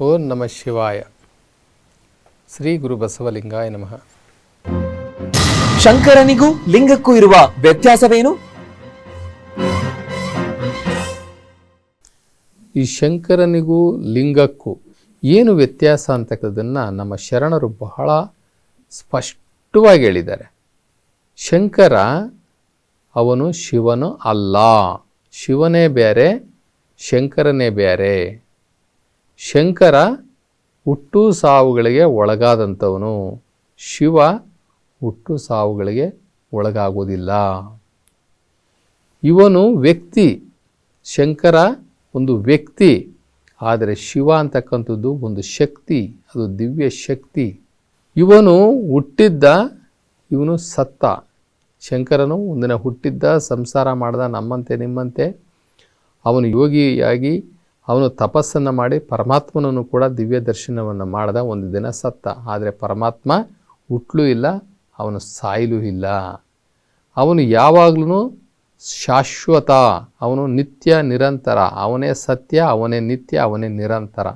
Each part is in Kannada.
ಓಂ ನಮಃ ಶಿವಾಯ. ಶ್ರೀ ಗುರು ಬಸವಲಿಂಗಾಯ ನಮಃ. ಶಂಕರನಿಗೂ ಲಿಂಗಕ್ಕೂ ಇರುವ ವ್ಯತ್ಯಾಸವೇನು? ಈ ಶಂಕರನಿಗೂ ಲಿಂಗಕ್ಕೂ ಏನು ವ್ಯತ್ಯಾಸ ಅಂತಕ್ಕಂಥದ್ದನ್ನು ನಮ್ಮ ಶರಣರು ಬಹಳ ಸ್ಪಷ್ಟವಾಗಿ ಹೇಳಿದ್ದಾರೆ. ಶಂಕರ ಅವನು ಶಿವನು ಅಲ್ಲ. ಶಿವನೇ ಬೇರೆ ಶಂಕರನೇ ಬೇರೆ. ಶಂಕರ ಹುಟ್ಟು ಸಾವುಗಳಿಗೆ ಒಳಗಾದಂಥವನು. ಶಿವ ಹುಟ್ಟು ಸಾವುಗಳಿಗೆ ಒಳಗಾಗುವುದಿಲ್ಲ. ಇವನು ವ್ಯಕ್ತಿ, ಶಂಕರ ಒಂದು ವ್ಯಕ್ತಿ, ಆದರೆ ಶಿವ ಅಂತಕ್ಕಂಥದ್ದು ಒಂದು ಶಕ್ತಿ, ಅದು ದಿವ್ಯ ಶಕ್ತಿ. ಇವನು ಹುಟ್ಟಿದ್ದ, ಇವನು ಸತ್ತ. ಶಂಕರನು ಒಂದಿನ ಹುಟ್ಟಿದ್ದ, ಸಂಸಾರ ಮಾಡ್ದ ನಮ್ಮಂತೆ ನಿಮ್ಮಂತೆ. ಅವನು ಯೋಗಿಯಾಗಿ ಅವನು ತಪಸ್ಸನ್ನು ಮಾಡಿ ಪರಮಾತ್ಮನನ್ನು ಕೂಡ ದಿವ್ಯ ದರ್ಶನವನ್ನು ಮಾಡಿದ ಒಂದು ದಿನ ಸತ್ತ. ಆದರೆ ಪರಮಾತ್ಮ ಹುಟ್ಟಲೂ ಇಲ್ಲ, ಅವನು ಸಾಯಲೂ ಇಲ್ಲ. ಅವನು ಯಾವಾಗಲೂ ಶಾಶ್ವತ, ಅವನು ನಿತ್ಯ ನಿರಂತರ. ಅವನೇ ಸತ್ಯ, ಅವನೇ ನಿತ್ಯ, ಅವನೇ ನಿರಂತರ.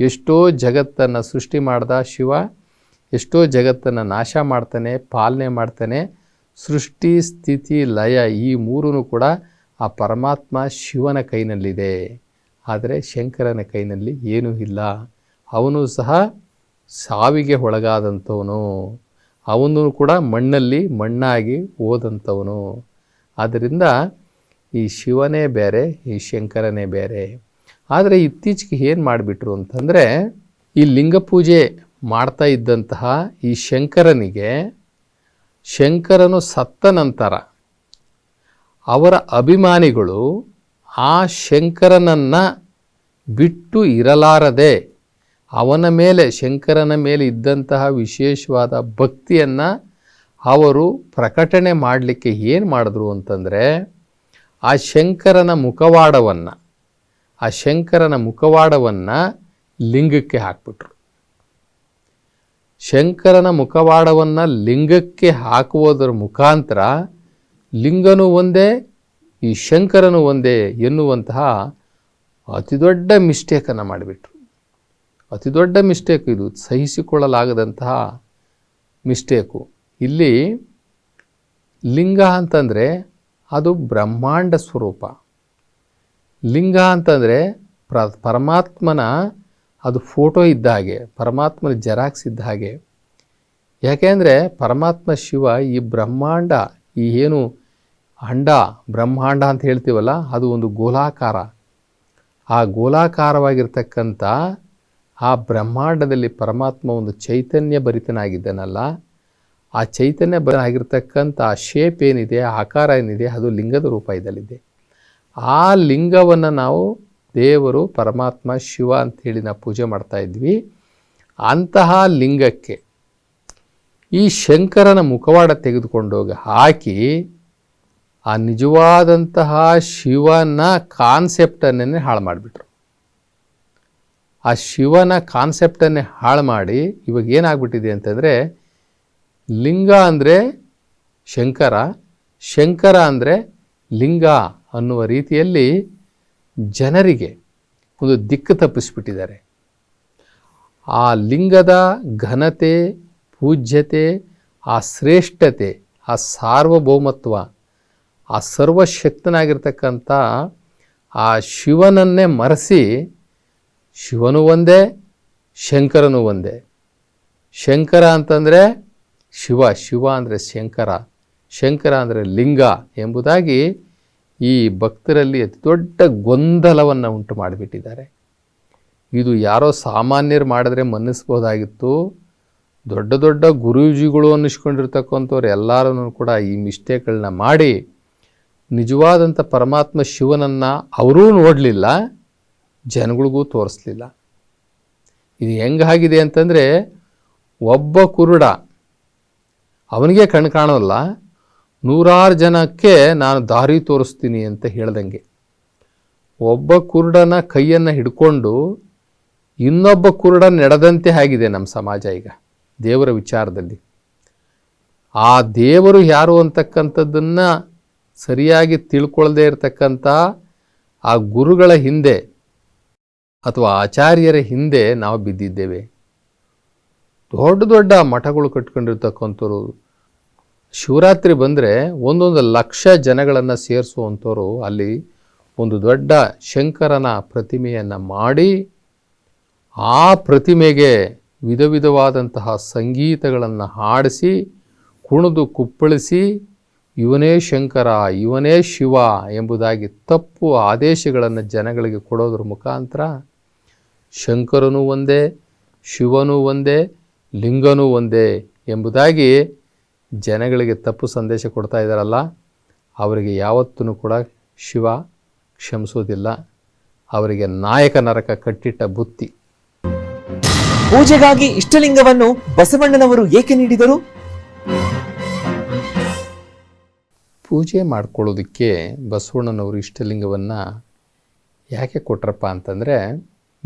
ಎಷ್ಟೋ ಜಗತ್ತನ್ನು ಸೃಷ್ಟಿ ಮಾಡ್ದ ಶಿವ, ಎಷ್ಟೋ ಜಗತ್ತನ್ನು ನಾಶ ಮಾಡ್ತಾನೆ, ಪಾಲನೆ ಮಾಡ್ತಾನೆ. ಸೃಷ್ಟಿ, ಸ್ಥಿತಿ, ಲಯ ಈ ಮೂರೂ ಕೂಡ ಆ ಪರಮಾತ್ಮ ಶಿವನ ಕೈನಲ್ಲಿದೆ. ಆದರೆ ಶಂಕರನ ಕೈನಲ್ಲಿ ಏನೂ ಇಲ್ಲ. ಅವನು ಸಹ ಸಾವಿಗೆ ಒಳಗಾದಂಥವನು. ಅವನು ಕೂಡ ಮಣ್ಣಲ್ಲಿ ಮಣ್ಣಾಗಿ ಹೋದಂಥವನು. ಆದ್ದರಿಂದ ಈ ಶಿವನೇ ಬೇರೆ, ಈ ಶಂಕರನೇ ಬೇರೆ. ಆದರೆ ಇತ್ತೀಚೆಗೆ ಏನು ಮಾಡಿಬಿಟ್ರು ಅಂತಂದರೆ, ಈ ಲಿಂಗ ಪೂಜೆ ಮಾಡ್ತಾ ಇದ್ದಂತಹ ಈ ಶಂಕರನಿಗೆ ಶಂಕರನು ಸತ್ತ ನಂತರ ಅವರ ಅಭಿಮಾನಿಗಳು ಆ ಶಂಕರನನ್ನು ಬಿಟ್ಟು ಇರಲಾರದೆ ಅವನ ಮೇಲೆ, ಶಂಕರನ ಮೇಲೆ ಇದ್ದಂತಹ ವಿಶೇಷವಾದ ಭಕ್ತಿಯನ್ನು ಅವರು ಪ್ರಕಟಣೆ ಮಾಡಲಿಕ್ಕೆ ಏನು ಮಾಡಿದ್ರು ಅಂತಂದರೆ, ಆ ಶಂಕರನ ಮುಖವಾಡವನ್ನು, ಆ ಶಂಕರನ ಮುಖವಾಡವನ್ನು ಲಿಂಗಕ್ಕೆ ಹಾಕ್ಬಿಟ್ರು. ಶಂಕರನ ಮುಖವಾಡವನ್ನು ಲಿಂಗಕ್ಕೆ ಹಾಕುವುದರ ಮುಖಾಂತರ ಲಿಂಗನೂ ಒಂದೇ, ಈ ಶಂಕರನು ಒಂದೇ ಎನ್ನುವಂತಹ ಅತಿ ದೊಡ್ಡ ಮಿಸ್ಟೇಕನ್ನು ಮಾಡಿಬಿಟ್ರು. ಅತಿ ದೊಡ್ಡ ಮಿಸ್ಟೇಕ್ ಇದು. ಸಹಿಸಿಕೊಳ್ಳಲಾಗದಂತಹ ಮಿಸ್ಟೇಕು. ಇಲ್ಲಿ ಲಿಂಗ ಅಂತಂದರೆ ಅದು ಬ್ರಹ್ಮಾಂಡ ಸ್ವರೂಪ. ಲಿಂಗ ಅಂತಂದರೆ ಪ್ರ ಪರಮಾತ್ಮನ ಅದು ಫೋಟೋ ಇದ್ದ ಹಾಗೆ, ಪರಮಾತ್ಮನ ಜೆರಾಕ್ಸ್ ಇದ್ದ ಹಾಗೆ. ಯಾಕೆಂದರೆ ಪರಮಾತ್ಮ ಶಿವ ಈ ಬ್ರಹ್ಮಾಂಡ, ಈ ಏನು ಅಂಡ, ಬ್ರಹ್ಮಾಂಡ ಅಂತ ಹೇಳ್ತೀವಲ್ಲ, ಅದು ಒಂದು ಗೋಲಾಕಾರ. ಆ ಗೋಲಾಕಾರವಾಗಿರ್ತಕ್ಕಂಥ ಆ ಬ್ರಹ್ಮಾಂಡದಲ್ಲಿ ಪರಮಾತ್ಮ ಒಂದು ಚೈತನ್ಯ ಭರಿತನಾಗಿದ್ದಾನಲ್ಲ, ಆ ಚೈತನ್ಯ ಆಗಿರ್ತಕ್ಕಂಥ ಆ ಶೇಪ್ ಏನಿದೆ ಆಕಾರ ಏನಿದೆ, ಅದು ಲಿಂಗದ ರೂಪ ಇದಲ್ಲಿದೆ ಆ ಲಿಂಗವನ್ನು ನಾವು ದೇವರು, ಪರಮಾತ್ಮ, ಶಿವ ಅಂಥೇಳಿ ನಾವು ಪೂಜೆ ಮಾಡ್ತಾ ಇದ್ವಿ. ಅಂತಹ ಲಿಂಗಕ್ಕೆ ಈ ಶಂಕರನ ಮುಖವಾಡ ತೆಗೆದುಕೊಂಡೋಗಿ ಹಾಕಿ ಆ ನಿಜವಾದಂತಹ ಶಿವನ ಕಾನ್ಸೆಪ್ಟನ್ನೇ ಹಾಳು ಮಾಡಿಬಿಟ್ರು. ಆ ಶಿವನ ಕಾನ್ಸೆಪ್ಟನ್ನೇ ಹಾಳು ಮಾಡಿ ಇವಾಗ ಏನಾಗ್ಬಿಟ್ಟಿದೆ ಅಂತಂದರೆ ಲಿಂಗ ಅಂದರೆ ಶಂಕರ ಶಂಕರ ಅಂದರೆ ಲಿಂಗ ಅನ್ನುವ ರೀತಿಯಲ್ಲಿ ಜನರಿಗೆ ಒಂದು ದಿಕ್ಕು ತಪ್ಪಿಸ್ಬಿಟ್ಟಿದ್ದಾರೆ. ಆ ಲಿಂಗದ ಘನತೆ, ಪೂಜ್ಯತೆ, ಆ ಶ್ರೇಷ್ಠತೆ, ಆ ಸಾರ್ವಭೌಮತ್ವ ಆ ಸರ್ವಶಕ್ತನಾಗಿರ್ತಕ್ಕಂಥ ಆ ಶಿವನನ್ನೇ ಮರೆಸಿ ಶಿವನು ಒಂದೇ, ಶಂಕರನು ಒಂದೇ. ಶಂಕರ ಅಂತಂದರೆ ಶಿವ ಶಿವ ಅಂದರೆ ಶಂಕರ ಶಂಕರ ಅಂದರೆ ಲಿಂಗ ಎಂಬುದಾಗಿ ಈ ಭಕ್ತರಲ್ಲಿ ಅತಿ ದೊಡ್ಡ ಗೊಂದಲವನ್ನು ಉಂಟು ಮಾಡಿಬಿಟ್ಟಿದ್ದಾರೆ. ಇದು ಯಾರೋ ಸಾಮಾನ್ಯರು ಮಾಡಿದ್ರೆ ಮನ್ನಿಸ್ಬೋದಾಗಿತ್ತು. ದೊಡ್ಡ ದೊಡ್ಡ ಗುರೂಜಿಗಳು ಅನ್ನಿಸ್ಕೊಂಡಿರ್ತಕ್ಕಂಥವ್ರು ಎಲ್ಲರೂ ಕೂಡ ಈ ಮಿಸ್ಟೇಕ್ಗಳನ್ನ ಮಾಡಿ ನಿಜವಾದಂಥ ಪರಮಾತ್ಮ ಶಿವನನ್ನು ಅವರೂ ನೋಡಲಿಲ್ಲ, ಜನಗಳಿಗೂ ತೋರಿಸ್ಲಿಲ್ಲ. ಇದು ಹೆಂಗಾಗಿದೆ ಅಂತಂದರೆ, ಒಬ್ಬ ಕುರುಡ, ಅವನಿಗೆ ಕಣ್ ಕಾಣೋಲ್ಲ, ನೂರಾರು ಜನಕ್ಕೆ ನಾನು ದಾರಿ ತೋರಿಸ್ತೀನಿ ಅಂತ ಹೇಳ್ದಂಗೆ. ಒಬ್ಬ ಕುರುಡನ ಕೈಯನ್ನು ಹಿಡ್ಕೊಂಡು ಇನ್ನೊಬ್ಬ ಕುರುಡ ನಡೆದಂತೆ ಆಗಿದೆ ನಮ್ಮ ಸಮಾಜ ಈಗ, ದೇವರ ವಿಚಾರದಲ್ಲಿ. ಆ ದೇವರು ಯಾರು ಅಂತಕ್ಕಂಥದ್ದನ್ನು ಸರಿಯಾಗಿ ತಿಳ್ಕೊಳ್ಳದೇ ಇರತಕ್ಕಂಥ ಆ ಗುರುಗಳ ಹಿಂದೆ ಅಥವಾ ಆಚಾರ್ಯರ ಹಿಂದೆ ನಾವು ಬಿದ್ದಿದ್ದೇವೆ. ದೊಡ್ಡ ದೊಡ್ಡ ಮಠಗಳು ಕಟ್ಕೊಂಡಿರ್ತಕ್ಕಂಥವ್ರು. ಶಿವರಾತ್ರಿ ಬಂದರೆ ಒಂದೊಂದು ಲಕ್ಷ ಜನಗಳನ್ನು ಸೇರಿಸುವಂಥವ್ರು ಅಲ್ಲಿ ಒಂದು ದೊಡ್ಡ ಶಂಕರನ ಪ್ರತಿಮೆಯನ್ನು ಮಾಡಿ ಆ ಪ್ರತಿಮೆಗೆ ವಿಧ ವಿಧವಾದಂತಹ ಸಂಗೀತಗಳನ್ನು ಹಾಡಿಸಿ ಕುಣಿದು ಕುಪ್ಪಳಿಸಿ ಇವನೇ ಶಂಕರ, ಇವನೇ ಶಿವ ಎಂಬುದಾಗಿ ತಪ್ಪು ಆದೇಶಗಳನ್ನು ಜನಗಳಿಗೆ ಕೊಡೋದ್ರ ಮುಖಾಂತರ ಶಂಕರನೂ ಒಂದೇ, ಶಿವನೂ ಒಂದೇ, ಲಿಂಗನೂ ಒಂದೇ ಎಂಬುದಾಗಿ ಜನಗಳಿಗೆ ತಪ್ಪು ಸಂದೇಶ ಕೊಡ್ತಾ ಇದ್ದಾರಲ್ಲ, ಅವರಿಗೆ ಯಾವತ್ತೂ ಕೂಡ ಶಿವ ಕ್ಷಮಿಸೋದಿಲ್ಲ. ಅವರಿಗೆ ನಾಯಕ ನರಕ ಕಟ್ಟಿಟ್ಟ ಬುತ್ತಿ. ಪೂಜೆಗಾಗಿ ಇಷ್ಟಲಿಂಗವನ್ನು ಬಸವಣ್ಣನವರು ಏಕೆ ನೀಡಿದರು? ಪೂಜೆ ಮಾಡ್ಕೊಳ್ಳೋದಕ್ಕೆ ಬಸವಣ್ಣನವರು ಇಷ್ಟಲಿಂಗವನ್ನು ಯಾಕೆ ಕೊಟ್ರಪ್ಪ ಅಂತಂದರೆ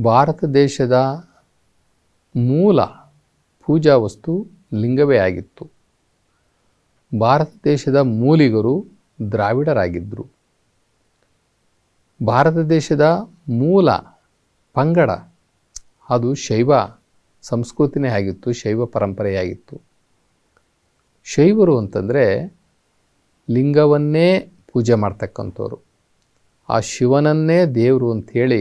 ಭಾರತ ದೇಶದ ಮೂಲ ಪೂಜಾ ವಸ್ತು ಲಿಂಗವೇ ಆಗಿತ್ತು. ಭಾರತ ದೇಶದ ಮೂಲಿಗರು ದ್ರಾವಿಡರಾಗಿದ್ದರು ಭಾರತ ದೇಶದ ಮೂಲ ಪಂಗಡ ಅದು ಶೈವ ಸಂಸ್ಕೃತಿನೇ ಆಗಿತ್ತು, ಶೈವ ಪರಂಪರೆಯಾಗಿತ್ತು. ಶೈವರು ಅಂತಂದರೆ ಲಿಂಗವನ್ನೇ ಪೂಜೆ ಮಾಡ್ತಕ್ಕಂಥವ್ರು. ಆ ಶಿವನನ್ನೇ ದೇವರು ಅಂಥೇಳಿ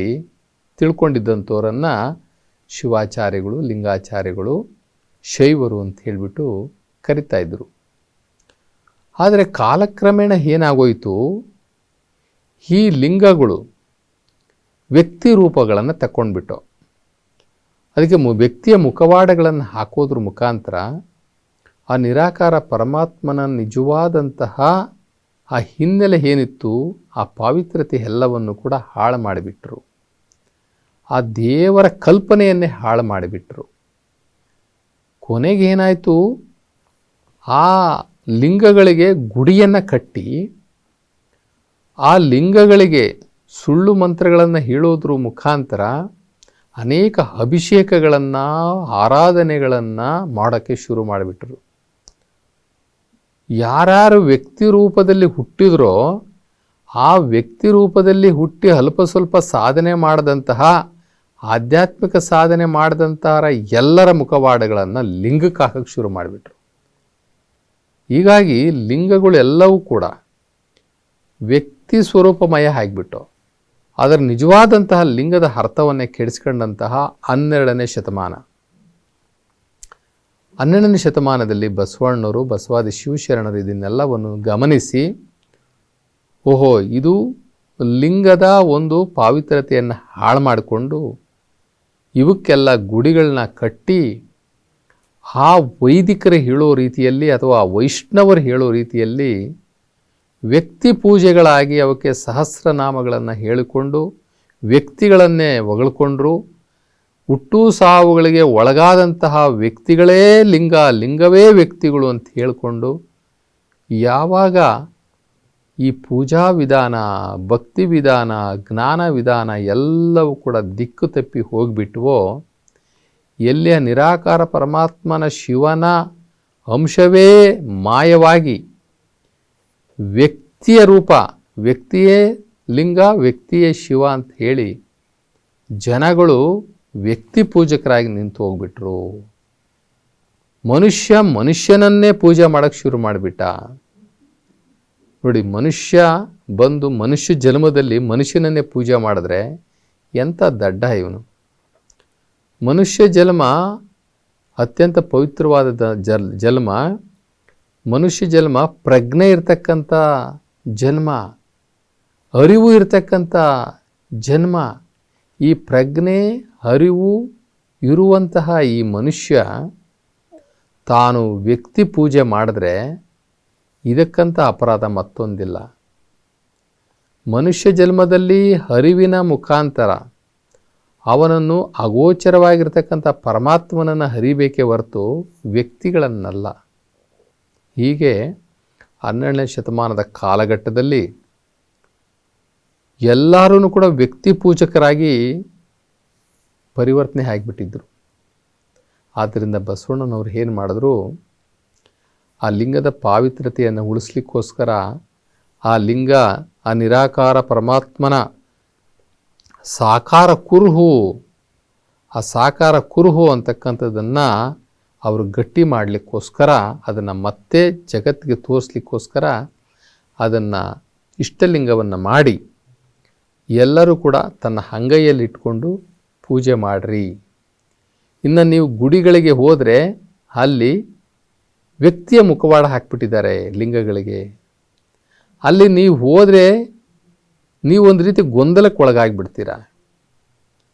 ತಿಳ್ಕೊಂಡಿದ್ದಂಥವ್ರನ್ನು ಶಿವಾಚಾರ್ಯಗಳು, ಲಿಂಗಾಚಾರ್ಯಗಳು, ಶೈವರು ಅಂತ ಹೇಳಿಬಿಟ್ಟು ಕರಿತಾ ಇದ್ದರು ಆದರೆ ಕಾಲಕ್ರಮೇಣ ಏನಾಗೋಯಿತು? ಈ ಲಿಂಗಗಳು ವ್ಯಕ್ತಿ ರೂಪಗಳನ್ನು ತಕ್ಕೊಂಡ್ಬಿಟ್ಟು, ಅದಕ್ಕೆ ಮು, ವ್ಯಕ್ತಿಯ ಮುಖವಾಡಗಳನ್ನು ಹಾಕೋದ್ರ ಮುಖಾಂತರ ಆ ನಿರಾಕಾರ ಪರಮಾತ್ಮನ ನಿಜವಾದಂತಹ ಆ ಹಿನ್ನೆಲೆ ಏನಿತ್ತು, ಆ ಪಾವಿತ್ರತೆ ಎಲ್ಲವನ್ನು ಕೂಡ ಹಾಳು ಮಾಡಿಬಿಟ್ರು. ಆ ದೇವರ ಕಲ್ಪನೆಯನ್ನೇ ಹಾಳು ಮಾಡಿಬಿಟ್ರು. ಕೊನೆಗೆ ಏನಾಯಿತು? ಆ ಲಿಂಗಗಳಿಗೆ ಗುಡಿಯನ್ನು ಕಟ್ಟಿ, ಆ ಲಿಂಗಗಳಿಗೆ ಸುಳ್ಳು ಮಂತ್ರಗಳನ್ನು ಹೇಳೋದ್ರ ಮುಖಾಂತರ ಅನೇಕ ಅಭಿಷೇಕಗಳನ್ನು, ಆರಾಧನೆಗಳನ್ನು ಮಾಡೋಕ್ಕೆ ಶುರು ಮಾಡಿಬಿಟ್ರು. ಯಾರ್ಯಾರು ವ್ಯಕ್ತಿ ರೂಪದಲ್ಲಿ ಹುಟ್ಟಿದ್ರೋ ಆ ವ್ಯಕ್ತಿ ರೂಪದಲ್ಲಿ ಹುಟ್ಟಿ ಅಲ್ಪ ಸ್ವಲ್ಪ ಸಾಧನೆ ಮಾಡಿದಂತಹ, ಆಧ್ಯಾತ್ಮಿಕ ಸಾಧನೆ ಮಾಡಿದಂತಹ ಎಲ್ಲರ ಮುಖವಾಡಗಳನ್ನು ಲಿಂಗಕ್ಕೆ ಹಾಕಕ್ಕೆ ಶುರು ಮಾಡಿಬಿಟ್ರು. ಹೀಗಾಗಿ ಲಿಂಗಗಳೆಲ್ಲವೂ ಕೂಡ ವ್ಯಕ್ತಿ ಸ್ವರೂಪಮಯ ಆಗಿಬಿಟ್ಟು, ಅದರ ನಿಜವಾದಂತಹ ಲಿಂಗದ ಅರ್ಥವನ್ನೇ ಕೆಡಿಸ್ಕೊಂಡಂತಹ ಹನ್ನೆರಡನೇ ಶತಮಾನ. ಹನ್ನೆರಡನೇ ಶತಮಾನದಲ್ಲಿ ಬಸವಣ್ಣರು, ಬಸವಾದಿ ಶಿವಶರಣರು ಇದನ್ನೆಲ್ಲವನ್ನು ಗಮನಿಸಿ, ಓಹೋ, ಇದು ಲಿಂಗದ ಒಂದು ಪಾವಿತ್ರತೆಯನ್ನು ಹಾಳು ಮಾಡಿಕೊಂಡು ಇವಕ್ಕೆಲ್ಲ ಗುಡಿಗಳನ್ನ ಕಟ್ಟಿ ಆ ವೈದಿಕರು ಹೇಳೋ ರೀತಿಯಲ್ಲಿ ಅಥವಾ ವೈಷ್ಣವರು ಹೇಳೋ ರೀತಿಯಲ್ಲಿ ವ್ಯಕ್ತಿ ಪೂಜೆಗಳಾಗಿ ಅವಕ್ಕೆ ಸಹಸ್ರನಾಮಗಳನ್ನು ಹೇಳಿಕೊಂಡು ವ್ಯಕ್ತಿಗಳನ್ನೇ ಹೊಗಳ್ಕೊಂಡ್ರು. ಹುಟ್ಟು ಸಾವುಗಳಿಗೆ ಒಳಗಾದಂತಹ ವ್ಯಕ್ತಿಗಳೇ ಲಿಂಗ, ಲಿಂಗವೇ ವ್ಯಕ್ತಿಗಳು ಅಂತ ಹೇಳಿಕೊಂಡು ಯಾವಾಗ ಈ ಪೂಜಾ ವಿಧಾನ, ಭಕ್ತಿ ವಿಧಾನ, ಜ್ಞಾನ ವಿಧಾನ ಎಲ್ಲವೂ ಕೂಡ ದಿಕ್ಕು ತಪ್ಪಿ ಹೋಗಿಬಿಟ್ವೋ, ಎಲ್ಲಿಯ ನಿರಾಕಾರ ಪರಮಾತ್ಮನ ಶಿವನ ಅಂಶವೇ ಮಾಯವಾಗಿ ವ್ಯಕ್ತಿಯ ರೂಪ, ವ್ಯಕ್ತಿಯೇ ಲಿಂಗ, ವ್ಯಕ್ತಿಯೇ ಶಿವ ಅಂತ ಹೇಳಿ ಜನಗಳು ವ್ಯಕ್ತಿ ಪೂಜಕರಾಗಿ ನಿಂತು ಹೋಗ್ಬಿಟ್ರು. ಮನುಷ್ಯ ಮನುಷ್ಯನನ್ನೇ ಪೂಜೆ ಮಾಡೋಕ್ಕೆ ಶುರು ಮಾಡಿಬಿಟ್ಟ. ನೋಡಿ, ಮನುಷ್ಯ ಬಂದು ಮನುಷ್ಯ ಜನ್ಮದಲ್ಲಿ ಮನುಷ್ಯನನ್ನೇ ಪೂಜೆ ಮಾಡಿದ್ರೆ ಎಂಥ ದಡ್ಡ ಇವನು. ಮನುಷ್ಯ ಜನ್ಮ ಅತ್ಯಂತ ಪವಿತ್ರವಾದ ಜಲ್ ಜನ್ಮ, ಮನುಷ್ಯ ಜನ್ಮ ಪ್ರಜ್ಞೆ ಇರ್ತಕ್ಕಂಥ ಜನ್ಮ, ಅರಿವು ಇರ್ತಕ್ಕಂಥ ಜನ್ಮ. ಈ ಪ್ರಜ್ಞೆ, ಅರಿವು ಇರುವಂತಹ ಈ ಮನುಷ್ಯ ತಾನು ವ್ಯಕ್ತಿ ಪೂಜೆ ಮಾಡಿದ್ರೆ ಇದಕ್ಕಂತ ಅಪರಾಧ ಮತ್ತೊಂದಿಲ್ಲ. ಮನುಷ್ಯ ಜನ್ಮದಲ್ಲಿ ಅರಿವಿನ ಮುಖಾಂತರ ಅವನನ್ನು ಅಗೋಚರವಾಗಿರ್ತಕ್ಕಂಥ ಪರಮಾತ್ಮನನ್ನು ಹರಿಬೇಕೇ ಹೊರತು ವ್ಯಕ್ತಿಗಳನ್ನಲ್ಲ. ಹೀಗೆ ಹನ್ನೆರಡನೇ ಶತಮಾನದ ಕಾಲಘಟ್ಟದಲ್ಲಿ ಎಲ್ಲರೂ ಕೂಡ ವ್ಯಕ್ತಿ ಪೂಜಕರಾಗಿ ಪರಿವರ್ತನೆ ಆಗಿಬಿಟ್ಟಿದ್ದರು ಆದ್ದರಿಂದ ಬಸವಣ್ಣನವ್ರು ಏನು ಮಾಡಿದ್ರು? ಆ ಲಿಂಗದ ಪಾವಿತ್ರತೆಯನ್ನು ಉಳಿಸ್ಲಿಕ್ಕೋಸ್ಕರ ಆ ಲಿಂಗ, ಆ ನಿರಾಕಾರ ಪರಮಾತ್ಮನ ಸಾಕಾರ ಕುರುಹು, ಆ ಸಾಕಾರ ಕುರುಹು ಅಂತಕ್ಕಂಥದ್ದನ್ನು ಅವರು ಗಟ್ಟಿ ಮಾಡಲಿಕ್ಕೋಸ್ಕರ ಅದನ್ನು ಮತ್ತೆ ಜಗತ್ತಿಗೆ ತೋರಿಸ್ಲಿಕ್ಕೋಸ್ಕರ ಅದನ್ನು ಇಷ್ಟಲಿಂಗವನ್ನು ಮಾಡಿ ಎಲ್ಲರೂ ಕೂಡ ತನ್ನ ಅಂಗೈಯಲ್ಲಿಟ್ಕೊಂಡು ಪೂಜೆ ಮಾಡಿರಿ. ಇನ್ನು ನೀವು ಗುಡಿಗಳಿಗೆ ಹೋದರೆ ಅಲ್ಲಿ ವ್ಯಕ್ತಿಯ ಮುಖವಾಡ ಹಾಕ್ಬಿಟ್ಟಿದ್ದಾರೆ ಲಿಂಗಗಳಿಗೆ. ಅಲ್ಲಿ ನೀವು ಹೋದರೆ ನೀವು ಒಂದು ರೀತಿ ಗೊಂದಲಕ್ಕೆ ಒಳಗಾಗಿಬಿಡ್ತೀರಾ.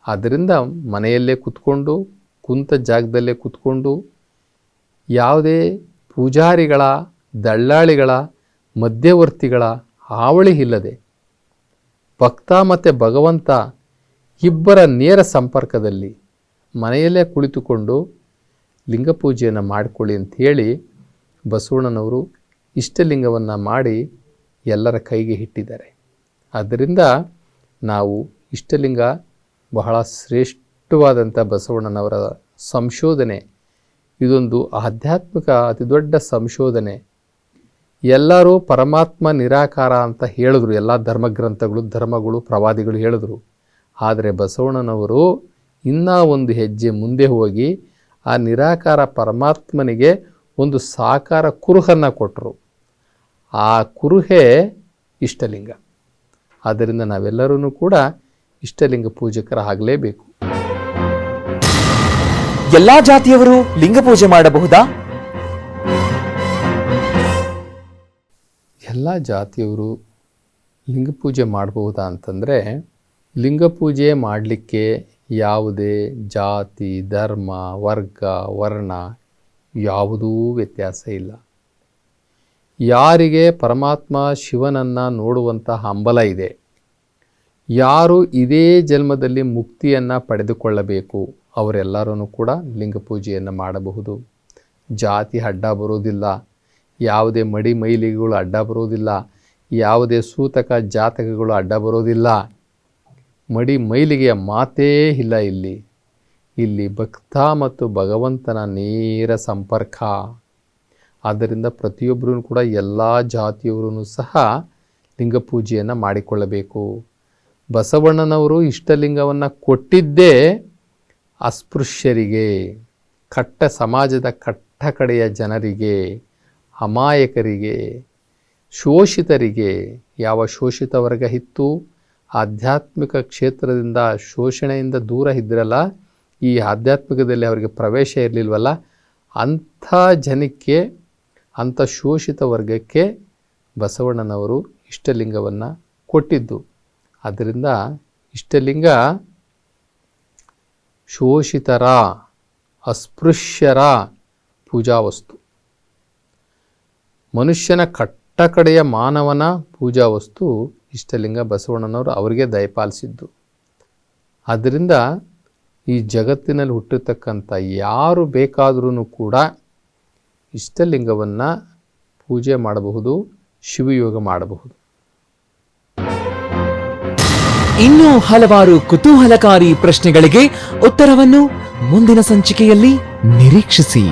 ಆದ್ದರಿಂದ ಮನೆಯಲ್ಲೇ ಕುತ್ಕೊಂಡು, ಕುಂತ ಜಾಗದಲ್ಲೇ ಕುತ್ಕೊಂಡು, ಯಾವುದೇ ಪೂಜಾರಿಗಳ, ದಳ್ಳಾಳಿಗಳ, ಮಧ್ಯವರ್ತಿಗಳ ಹಾವಳಿ ಇಲ್ಲದೆ ಭಕ್ತ ಮತ್ತು ಭಗವಂತ ಇಬ್ಬರ ನೇರ ಸಂಪರ್ಕದಲ್ಲಿ ಮನೆಯಲ್ಲೇ ಕುಳಿತುಕೊಂಡು ಲಿಂಗ ಪೂಜೆಯನ್ನು ಮಾಡಿಕೊಳ್ಳಿ ಅಂತ ಹೇಳಿ ಬಸವಣ್ಣನವರು ಇಷ್ಟಲಿಂಗವನ್ನು ಮಾಡಿ ಎಲ್ಲರ ಕೈಗೆ ಇಟ್ಟಿದ್ದಾರೆ. ಆದ್ದರಿಂದ ನಾವು ಇಷ್ಟಲಿಂಗ ಬಹಳ ಶ್ರೇಷ್ಠವಾದಂಥ ಬಸವಣ್ಣನವರ ಸಂಶೋಧನೆ ಇದೊಂದು ಆಧ್ಯಾತ್ಮಿಕ ಅತಿ ದೊಡ್ಡ ಸಂಶೋಧನೆ. ಎಲ್ಲರೂ ಪರಮಾತ್ಮ ನಿರಾಕಾರ ಅಂತ ಹೇಳಿದ್ರು. ಎಲ್ಲ ಧರ್ಮಗ್ರಂಥಗಳು, ಧರ್ಮಗಳು, ಪ್ರವಾದಿಗಳು ಹೇಳಿದ್ರು. ಆದರೆ ಬಸವಣ್ಣನವರು ಇನ್ನೂ ಒಂದು ಹೆಜ್ಜೆ ಮುಂದೆ ಹೋಗಿ ಆ ನಿರಾಕಾರ ಪರಮಾತ್ಮನಿಗೆ ಒಂದು ಸಾಕಾರ ಕುರುಹನ್ನು ಕೊಟ್ಟರು ಆ ಕುರುಹೇ ಇಷ್ಟಲಿಂಗ. ಆದ್ದರಿಂದ ನಾವೆಲ್ಲರೂ ಕೂಡ ಇಷ್ಟಲಿಂಗ ಪೂಜಕರ ಆಗಲೇಬೇಕು. ಎಲ್ಲ ಜಾತಿಯವರು ಲಿಂಗ ಪೂಜೆ ಮಾಡಬಹುದಾ? ಎಲ್ಲ ಜಾತಿಯವರು ಲಿಂಗ ಪೂಜೆ ಮಾಡಬಹುದಾ ಅಂತಂದರೆ ಲಿಂಗ ಪೂಜೆ ಮಾಡಲಿಕ್ಕೆ ಯಾವುದೇ ಜಾತಿ, ಧರ್ಮ, ವರ್ಗ, ವರ್ಣ ಯಾವುದೂ ವ್ಯತ್ಯಾಸ ಇಲ್ಲ. ಯಾರಿಗೆ ಪರಮಾತ್ಮ ಶಿವನನ್ನು ನೋಡುವಂಥ ಹಂಬಲ ಇದೆ, ಯಾರು ಇದೇ ಜನ್ಮದಲ್ಲಿ ಮುಕ್ತಿಯನ್ನು ಪಡೆದುಕೊಳ್ಳಬೇಕು ಅವರೆಲ್ಲರೂ ಕೂಡ ಲಿಂಗ ಪೂಜೆಯನ್ನು ಮಾಡಬಹುದು. ಜಾತಿ ಅಡ್ಡ ಬರೋದಿಲ್ಲ. ಯಾವುದೇ ಮಡಿ ಮೈಲಿಗೆಗಳು ಅಡ್ಡ ಬರೋದಿಲ್ಲ, ಯಾವುದೇ ಸೂತಕ ಜಾತಕಗಳು ಅಡ್ಡ ಬರೋದಿಲ್ಲ. ಮಡಿ ಮೈಲಿಗೆಯ ಮಾತೇ ಇಲ್ಲ ಇಲ್ಲಿ. ಇಲ್ಲಿ ಭಕ್ತ ಮತ್ತು ಭಗವಂತನ ನೇರ ಸಂಪರ್ಕ. ಆದ್ದರಿಂದ ಪ್ರತಿಯೊಬ್ಬರೂ ಕೂಡ ಎಲ್ಲ ಜಾತಿಯವರೂ ಸಹ ಲಿಂಗ ಪೂಜೆಯನ್ನು ಮಾಡಿಕೊಳ್ಳಬೇಕು. ಬಸವಣ್ಣನವರು ಇಷ್ಟಲಿಂಗವನ್ನು ಕೊಟ್ಟಿದ್ದೇ ಅಸ್ಪೃಶ್ಯರಿಗೆ, ಕಟ್ಟ ಸಮಾಜದ ಕಟ್ಟ ಕಡೆಯ ಜನರಿಗೆ. ಅಮಾಯಕರಿಗೆ, ಶೋಷಿತರಿಗೆ ಯಾವ ಶೋಷಿತ ವರ್ಗ ಇತ್ತು? ಆಧ್ಯಾತ್ಮಿಕ ಕ್ಷೇತ್ರದಿಂದ ಶೋಷಣೆಯಿಂದ ದೂರ ಇದ್ರಲ್ಲ, ಈ ಆಧ್ಯಾತ್ಮಿಕದಲ್ಲಿ ಅವರಿಗೆ ಪ್ರವೇಶ ಇರಲಿಲ್ವಲ್ಲ, ಅಂಥ ಜನಕ್ಕೆ, ಅಂಥ ಶೋಷಿತ ವರ್ಗಕ್ಕೆ ಬಸವಣ್ಣನವರು ಇಷ್ಟಲಿಂಗವನ್ನು ಕೊಟ್ಟಿದ್ದು. ಆದ್ದರಿಂದ ಇಷ್ಟಲಿಂಗ ಶೋಷಿತರ, ಅಸ್ಪೃಶ್ಯರ ಪೂಜಾ ವಸ್ತು ಮನುಷ್ಯನ ಕಟ್ಟ ಕಡೆಯ ಮಾನವನ ಪೂಜಾ ವಸ್ತು ಇಷ್ಟಲಿಂಗ ಬಸವಣ್ಣನವರು ಅವರಿಗೆ ದಯಪಾಲಿಸಿದ್ದು. ಆದ್ದರಿಂದ ಈ ಜಗತ್ತಿನಲ್ಲಿ ಹುಟ್ಟಿರ್ತಕ್ಕಂಥ ಯಾರು ಬೇಕಾದರೂ ಕೂಡ ಇಷ್ಟಲಿಂಗವನ್ನು ಪೂಜೆ ಮಾಡಬಹುದು, ಶಿವಯೋಗ ಮಾಡಬಹುದು. ಇನ್ನೂ ಹಲವಾರು ಕುತೂಹಲಕಾರಿ ಪ್ರಶ್ನೆಗಳಿಗೆ ಉತ್ತರವನ್ನು ಮುಂದಿನ ಸಂಚಿಕೆಯಲ್ಲಿ ನಿರೀಕ್ಷಿಸಿ.